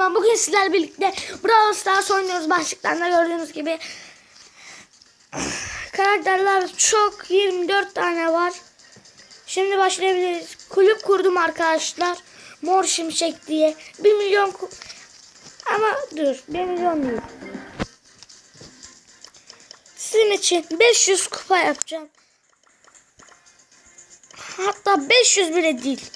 ben bugün sizlerle birlikte Brawl Stars oynuyoruz başlıklarında gördüğünüz gibi. Karakterler çok 24 tane var. Şimdi başlayabiliriz. Kulüp kurdum arkadaşlar. Mor Şimşek diye. 1 milyon ama dur 1 milyon değil. Sizin için 500 kupa yapacağım. Hatta 500 bile değil.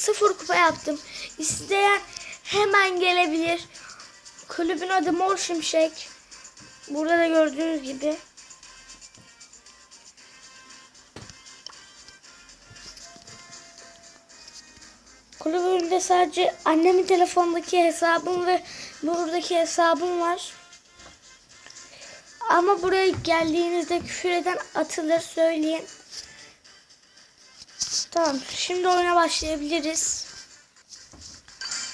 Sıfır kupa yaptım. İsteyen hemen gelebilir. Kulübün adı Mor Şimşek. Burada da gördüğünüz gibi. Kulübümde sadece annemin telefondaki hesabım ve buradaki hesabım var. Ama buraya geldiğinizde küfür eden atılır söyleyin. Tamam şimdi oyuna başlayabiliriz.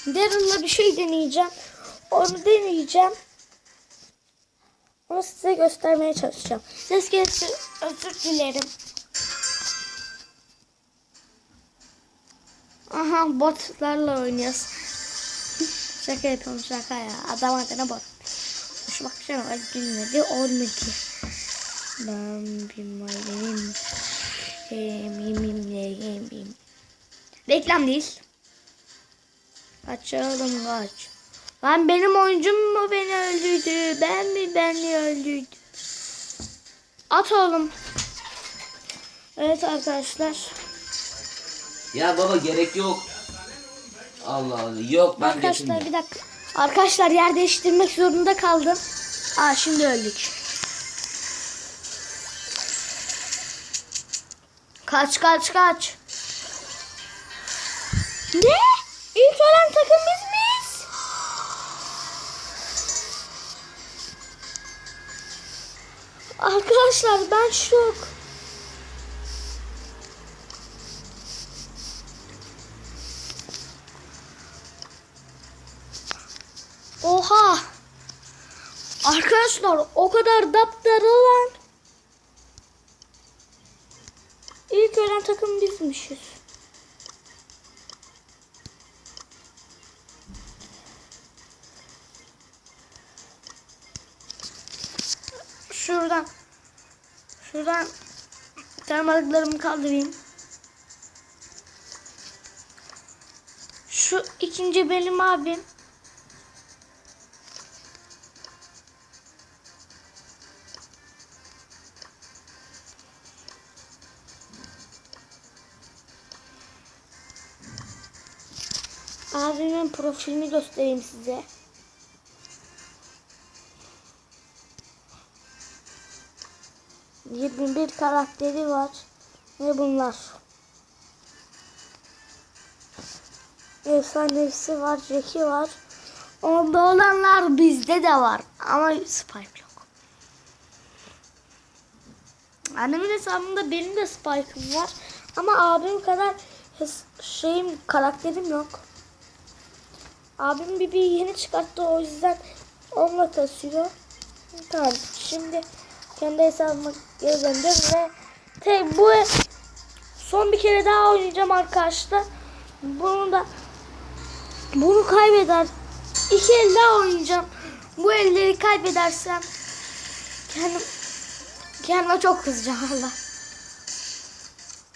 Daryl'la bir şey deneyeceğim. Onu deneyeceğim. Onu size göstermeye çalışacağım. Ses gelirse özür dilerim. Aha botlarla oynuyoruz. şaka yapıyorum şaka ya. Adam adına bot. Şu bak bir var. Bilmedi olmadı. Ben bilmem. Eminim Reklam değil. Kaçalım kaç. Lan benim oyuncum mu beni öldürdü? Ben mi beni öldürdü? At oğlum. Evet arkadaşlar. Ya baba gerek yok. Allah Allah. Yok ben Arkadaşlar getirmiyorum. bir dakika. Arkadaşlar yer değiştirmek zorunda kaldım. Aa şimdi öldük. Kaç kaç kaç. Ne? İlk ölen takım biz miyiz? Arkadaşlar ben şok. Oha. Arkadaşlar o kadar daptarı lan. İlk ölen takım bizmişiz. Şuradan. Şuradan tanımadıklarımı kaldırayım. Şu ikinci benim abim. Abimin profilini göstereyim size. Yirmi bir karakteri var. Ve bunlar. Efsanesi var, Jackie var. Onda olanlar bizde de var. Ama Spike yok. Annemin hesabında benim de Spike'ım var. Ama abim kadar şeyim, karakterim yok. Abim bir, bir yeni çıkarttı o yüzden onunla kasıyor. Tamam şimdi kendi hesabıma geri döndüm ve te, bu son bir kere daha oynayacağım arkadaşlar. Bunu da bunu kaybeder. İki el daha oynayacağım. Bu elleri kaybedersem kendim kendime çok kızacağım Allah.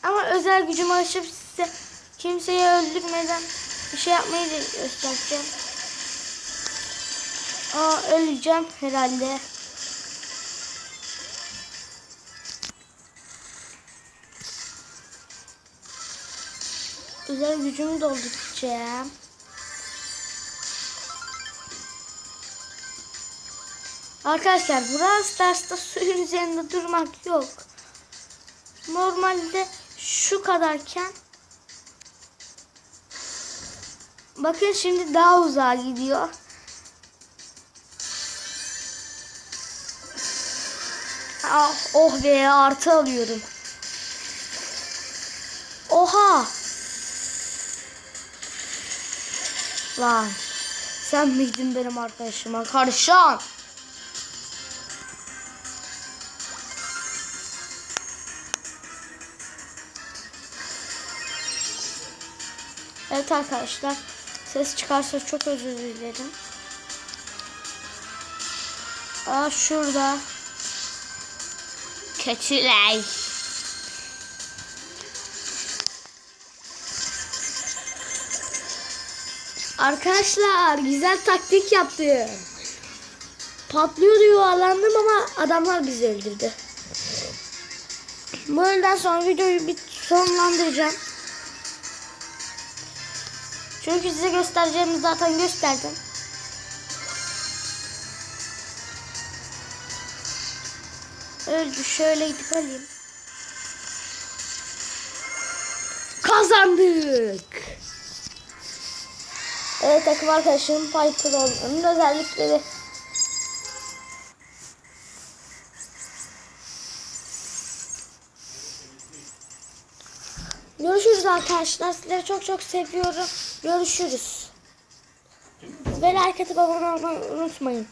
Ama özel gücümü açıp size kimseyi öldürmeden bir şey yapmayı da göstereceğim. Aa öleceğim herhalde. Özel gücümü dolduracağım. Arkadaşlar Brawl Stars'ta suyun üzerinde durmak yok. Normalde şu kadarken Bakın şimdi daha uzağa gidiyor. Ah, oh be artı alıyorum. Oha. Lan. Sen miydin benim arkadaşıma karışan? Evet arkadaşlar. Ses çıkarsa çok özür dilerim. Aa şurada. Kötüler. Arkadaşlar güzel taktik yaptım. Patlıyordu yuvarlandım ama adamlar bizi öldürdü. Bu öğleden sonra videoyu bir sonlandıracağım. Çünkü size göstereceğimi zaten gösterdim. Öldü şöyle gidip alayım. Kazandık. Evet takım arkadaşım Piper Onun özellikleri. Görüşürüz arkadaşlar. Sizleri çok çok seviyorum. Görüşürüz. Ve like atıp abone olmayı unutmayın.